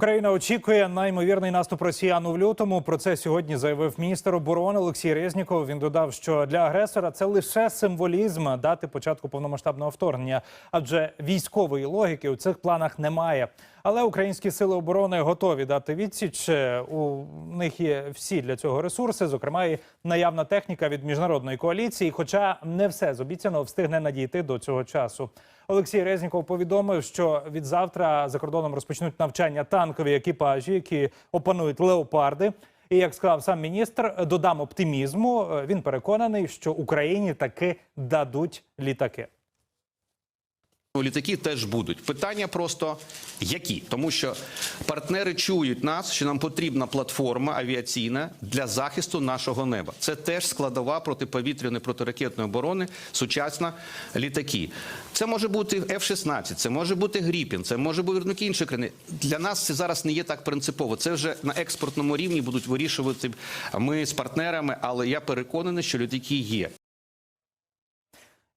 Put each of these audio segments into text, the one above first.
Україна очікує на ймовірний наступ росіян у лютому. Про це сьогодні заявив міністр оборони Олексій Резніков. Він додав, що для агресора це лише символізм дати початку повномасштабного вторгнення, адже військової логіки у цих планах немає. Але українські сили оборони готові дати відсіч. У них є всі для цього ресурси, зокрема і наявна техніка від міжнародної коаліції. Хоча не все з обіцяного встигне надійти до цього часу. Олексій Резніков повідомив, що від завтра за кордоном розпочнуть навчання танкові екіпажі, які опанують леопарди. І як сказав сам міністр, додам оптимізму. е, Він переконаний, що Україні таки дадуть літаки. Ну, Літаки теж будуть. Питання просто які, тому що партнери чують нас, що нам потрібна платформа авіаційна для захисту нашого неба. Це теж складова протиповітряної протиракетної оборони, сучасна літаки. Це може бути F-16, це може бути Гріпін, це може бути іншої країни. Для нас це зараз не є так принципово. Це вже на експортному рівні будуть вирішувати ми з партнерами, але я переконаний, що літаки є.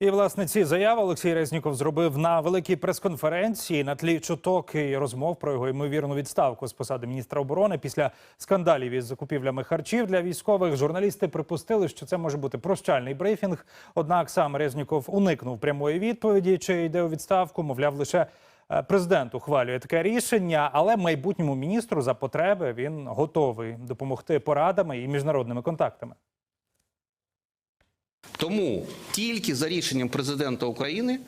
І власне ці заяви Олексій Резніков зробив на великій прес-конференції на тлі чуток і розмов про його ймовірну відставку з посади міністра оборони після скандалів із закупівлями харчів для військових. Журналісти припустили, що це може бути прощальний брифінг. Однак сам Резніков уникнув прямої відповіді, чи йде у відставку. Мовляв, лише е, президент ухвалює таке рішення, але майбутньому міністру за потреби він готовий допомогти порадами і міжнародними контактами. Тому тільки за рішенням президента України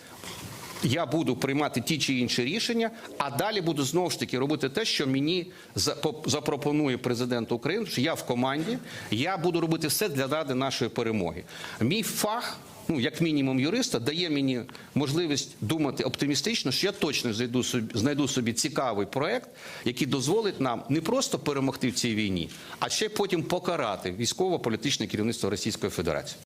я буду приймати ті чи інші рішення, а далі буду знову ж таки робити те, що мені запропонує президент України. Що я в команді, я буду робити все для ради нашої перемоги. Мій фах. Ну, як мінімум, юриста дає мені можливість думати оптимістично, що я точно знайду собі, знайду собі цікавий проект, який дозволить нам не просто перемогти в цій війні, а ще потім покарати військово-політичне керівництво Російської Федерації.